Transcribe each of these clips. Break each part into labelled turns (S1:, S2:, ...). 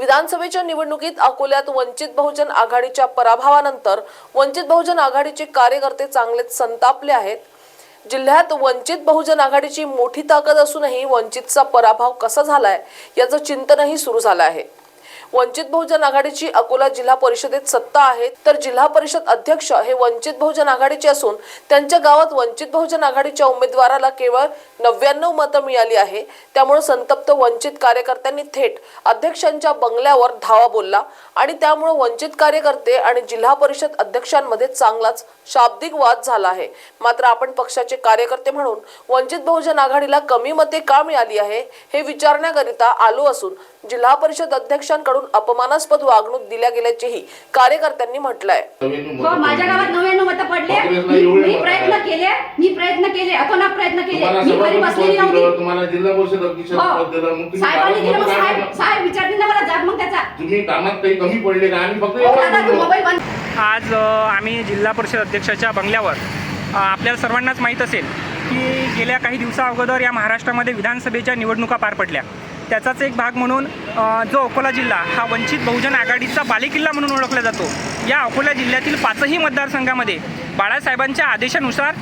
S1: विधानसभेच्या निवडणुकीत अकोल्यात वंचित बहुजन आघाडीच्या पराभवानंतर वंचित बहुजन आघाडीचे कार्यकर्ते चांगलेच संतापले आहेत. जिल्ह्यात वंचित बहुजन आघाडीची मोठी ताकद असूनही वंचितचा पराभव कसा झालाय याचं चिंतनही सुरू झालं आहे. वंचित बहुजन आघाडीची अकोला जिल्हा परिषदेत सत्ता आहे तर जिल्हा परिषद अध्यक्ष हे वंचित बहुजन आघाडीचे असून त्यांच्या गावात वंचित बहुजन आघाडीच्या उमेदवाराला केवळ नव्याण्णव मतं मिळाली आहे. त्यामुळे संतप्त वंचित कार्यकर्त्यांनी थेट अध्यक्षांच्या बंगल्यावर धावा बोलला आणि त्यामुळे वंचित कार्यकर्ते आणि जिल्हा परिषद अध्यक्षांमध्ये चांगलाच शाब्दिक वाद झाला आहे. मात्र आपण पक्षाचे कार्यकर्ते म्हणून वंचित बहुजन आघाडीला कमी मते का मिळाली आहे हे विचारण्याकरिता आलो असून जिल्हा परिषद अध्यक्षांकडून अपमानास्पद वागणूक दिल्या गेल्याचेही कार्यकर्त्यांनी म्हटलंय.
S2: हो माझ्या गावात नव्याण्णव मतं पडले. मी प्रयत्न. केले मी प्रयत्न केले अतोनात प्रयत्न केले. मी घरी बसलेली नव्हती. हो. साहेबांनी दिलं. मग
S3: काय
S2: साहेब? साहेब विचारतील ना मला जाब मग त्याचा.
S3: तुम्ही कामात काही कमी पडले का? आम्ही फक्त
S2: हो. मोबाईल बंद
S4: आज आम्ही जिल्हा परिषद अध्यक्षाच्या बंगल्यावर आपल्याला सर्वांनाच माहीत असेल की गेल्या काही दिवसा अगोदर या महाराष्ट्रामध्ये विधानसभेच्या निवडणुका पार पडल्या. त्याचाच एक भाग म्हणून जो अकोला जिल्हा हा वंचित बहुजन आघाडीचा बालेकिल्ला म्हणून ओळखला जातो. या अकोला जिल्ह्यातील पाचही मतदारसंघामध्ये बाळासाहेबांच्या आदेशानुसार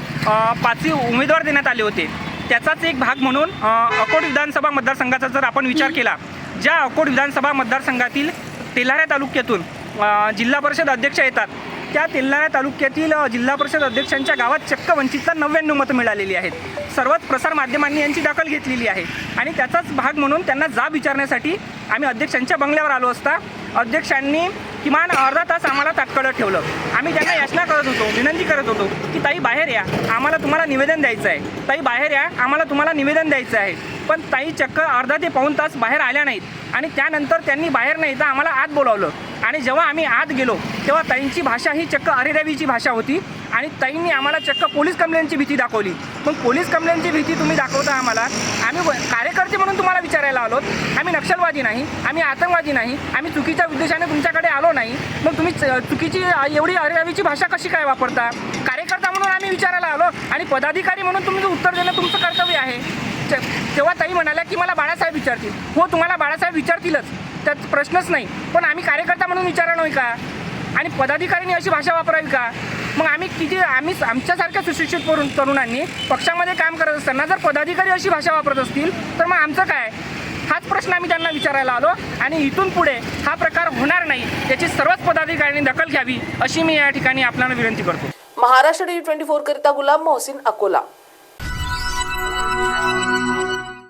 S4: पाचही उमेदवार देण्यात आले होते. त्याचाच एक भाग म्हणून अकोट विधानसभा मतदारसंघाचा जर आपण विचार केला ज्या अकोट विधानसभा मतदारसंघातील तेल्हारा तालुक्यातून जिल्हा परिषद अध्यक्ष येतात. त्या तेल्हारा तालुक्यातील जिल्हा परिषद अध्यक्षांच्या गावात चक्क वंचितला नव्याण्णव मतं मिळालेली आहेत. सर्वच प्रसार माध्यमांनी यांची दखल घेतलेली आहे. आणि त्याचाच भाग म्हणून त्यांना जाब विचारण्यासाठी आम्ही अध्यक्षांच्या बंगल्यावर आलो असता. अध्यक्षांनी किमान अर्धा तास आम्हाला तात्काळ ठेवलं. आम्ही त्यांना याचना करत होतो विनंती करत होतो की ताई बाहेर या आम्हाला तुम्हाला निवेदन द्यायचं आहे. ताई बाहेर या आम्हाला तुम्हाला निवेदन द्यायचं आहे. पण ताई चक्क अर्धा ते पाऊण तास बाहेर आल्या नाहीत. आणि त्यानंतर त्यांनी बाहेर नाही तर आम्हाला आत बोलावलं. आणि जेव्हा आम्ही आत गेलो तेव्हा ताईंची भाषा ही चक्क अरेरावीची भाषा होती. आणि ताईंनी आम्हाला चक्क पोलीस कंप्लेंटची भीती दाखवली. मग पोलीस कंप्लेंटची भीती तुम्ही दाखवता आम्हाला. आम्ही कार्यकर्ते म्हणून तुम्हाला करायला आलोत. आम्ही नक्षलवादी नाही आम्ही आतंकवादी नाही आम्ही चुकीच्या उद्देशाने तुमच्याकडे आलो नाही. मग तुम्ही च- चुकीची एवढी अरेरावीची भाषा कशी काय वापरता? कार्यकर्ता म्हणून आम्ही विचारायला आलो आणि पदाधिकारी म्हणून तुम्ही उत्तर देणं तुमचं कर्तव्य आहे. च- तेव्हा ताई म्हणाल्या की मला बाळासाहेब विचारतील. हो तुम्हाला बाळासाहेब विचारतीलच. त्यात प्रश्नच नाही. पण आम्ही कार्यकर्ता म्हणून विचारा नाही का? आणि पदाधिकाऱ्यांनी अशी भाषा वापरावी का? मग आम्ही किती आम्ही आमच्यासारख्या सुशिक्षित करून तरुणांनी पक्षामध्ये काम करत असताना जर पदाधिकारी अशी भाषा वापरत असतील तर मग आमचं काय? हाच प्रश्न आम्ही त्यांना विचारायला आलो आणि इथून पुढे हा प्रकार होणार नाही याची सर्वच पदाधिकाऱ्यांनी दखल घ्यावी अशी मी या ठिकाणी आपल्याला विनंती करतो.
S1: महाराष्ट्र टी ट्वेंटी फोर करिता गुलाम मोहसिन अकोला.